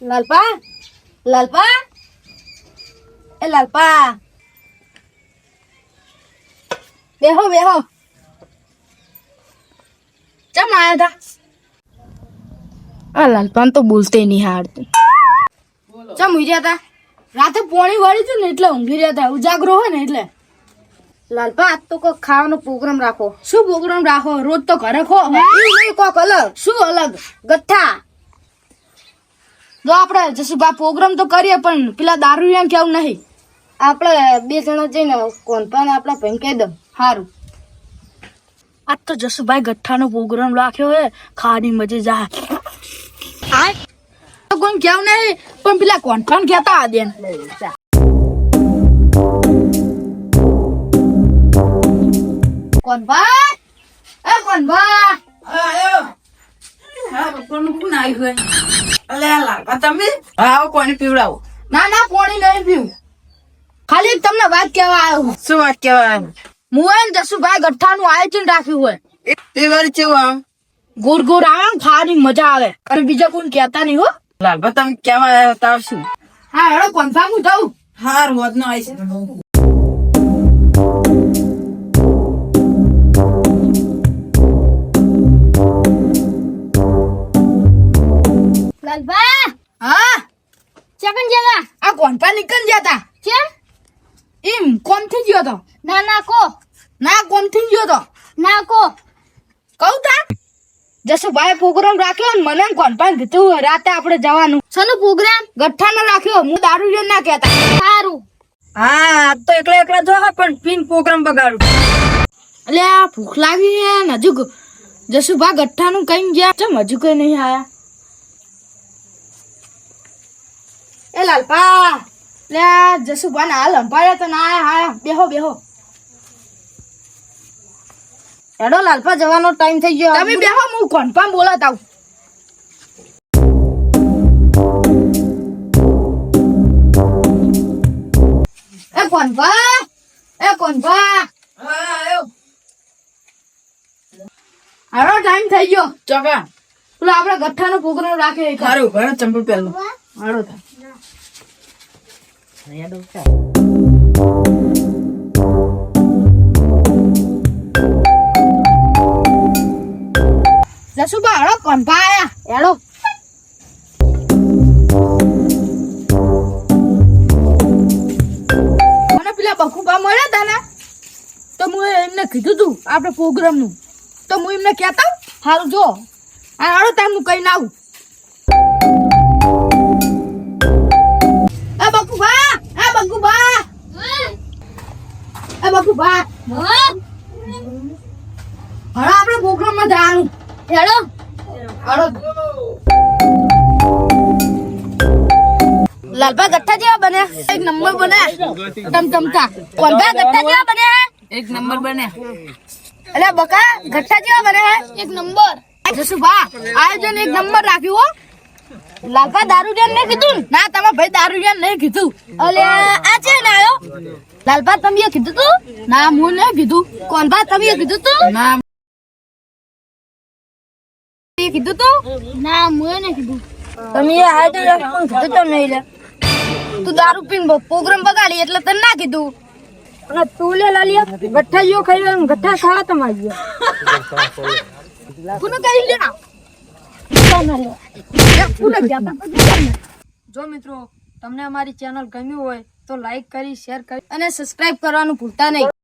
લાલપા? લાલપા? એ લાલપા. બેહો બેહો. ચમ આયા હતા આ લાલપાન તો બોલતે નહીં હારતું ચમ ઉઈ રહ્યા હતા રાતે પોણી વળી છે ને એટલે ઊંઘી રહ્યા હતા ઉજાગરો હોય ને એટલે. લાલપા આજ તો કોઈક ખાવાનો પ્રોગ્રામ રાખો. શું પ્રોગ્રામ રાખો? રોજ તો ઘરે ખો. કોક અલગ. શું અલગ? ગઠ્ઠા જો આપણે જસુભા પ્રોગ્રામ તો કરીએ પણ પેલા દારૂ એમ કેવું નહીં. આપણે બે જણા જઈને કોણ પણ આપણે ભાઈ કહી દઉં. સારું આ તો જસુભાઈ ગઠ્ઠાનો પ્રોગ્રામ રાખ્યો હે. ખાવાની મજા જા આ તો કોઈ કેવું નહીં પણ પેલા કોણ પણ કહેતા આ દેન કોણ ભાઈ એ કોણ ભાઈ આયો હા કોણ કોણ આવ્યું અલે તમે? આવો કોને પીવડાવો. ના ના પોણી નહીં પીવું. ખાલી તમને વાત કહેવા આવ્યો શું વાત હું હે ને જસુભાઈ ગઠ્ઠાનું આયોજન રાખ્યું હોય. એ વારી કેવું ગુર ગોળ આવે ખાવાની મજા આવે. અને બીજા કોઈ કહેતા નહીં હો. લાલપા તમે કેવા આવ્યા હતા શું? હા હેડો કન્ફર્મ હું જાઉં હાર મોજ નો આવી છે લાલબા હા? ચકન જેવા. આ કોન્ફા નીકળ ગયા તા. કેમ? એમ કોમ ગયો તો. ના ના કો. ના કોમ ગયો તો. ના કો. કહું તા. જસુભાઈ પ્રોગ્રામ રાખ્યો ને મને કોન્ફા કીધું રાતે આપણે જવાનું. સનો પ્રોગ્રામ ગઠ્ઠાનો રાખ્યો હું દારૂ જો ના કહેતા. સારું. હા તો એકલા એકલા જો પણ પીન પ્રોગ્રામ બગાડું. એટલે આ ભૂખ લાગી ને હજુ ગ- જસુભા ગઠ્ઠાનું કઈ ગયા. ચમ હજુ કઈ નહીં આયા? લાલપા. લે આ જસુભા ને હાલ સંભાળ્યા તો ના હા બેહો બેહો. એડો લાલપા જવાનો ટાઈમ થઈ ગયો. તમે બેહો હું કોન્ફાર્મ બોલાતા આવું. એ કોન્ફા એ કોન્ફા હારો ટાઈમ થઈ ગયો. ચોકા. પેલો આપણે ગઠ્ઠાનો પ્રોગ્રામ રાખે સારું ઘરે ચંપલ પહેલું હારો થાય જસુભા હારો કોન્ફા આયા હેડો મને પેલા બખુબા મળ્યા તા ને તો હું એમને કીધું તું આપણે પ્રોગ્રામનું તો હું એમને કહેતા હારું જો આ હારો ટાઈમ હું કઈ આવું બકુબા હાલો આપણે પ્રોગ્રામમાં જવાનું હેડો લાલભા ગઠ્ઠા જેવા બને. એક નંબર બન્યા ટમટમતા કોલભા ગઠ્ઠા જેવા બને એક નંબર બને. અલ્યા બકા ગઠ્ઠા જેવા બને એક નંબર. જસુભા આયોજન એક નંબર રાખ્યું હો. લાલપા દારૂડિયાને નહીં કીધું ના? તમારા ભાઈ દારૂડિયાને નહીં કીધું. અલે આ છે ને આયો? લાલપા તમે કીધું તું? ના હું નહીં કીધું. કોનબા તમે કીધું તું? ના. કીધું તું? ના મુએ ને કીધું. તમે એ આયોજન રાખ્યું કીધું તો નહીં લે. તું દારૂ પીને પ્રોગ્રામ બગાડી એટલે તને ના કીધું. અને તું લે લાલિયા ગઠ્ઠા ખાઈ ગઠ્ઠા ખાવા તમારી કોને કહી લે જો મિત્રો, તમને અમારી ચેનલ ગમ્યું હોય તો લાઈક કરી શેર કરી અને સબસ્ક્રાઇબ કરવાનું ભૂલતા નહીં.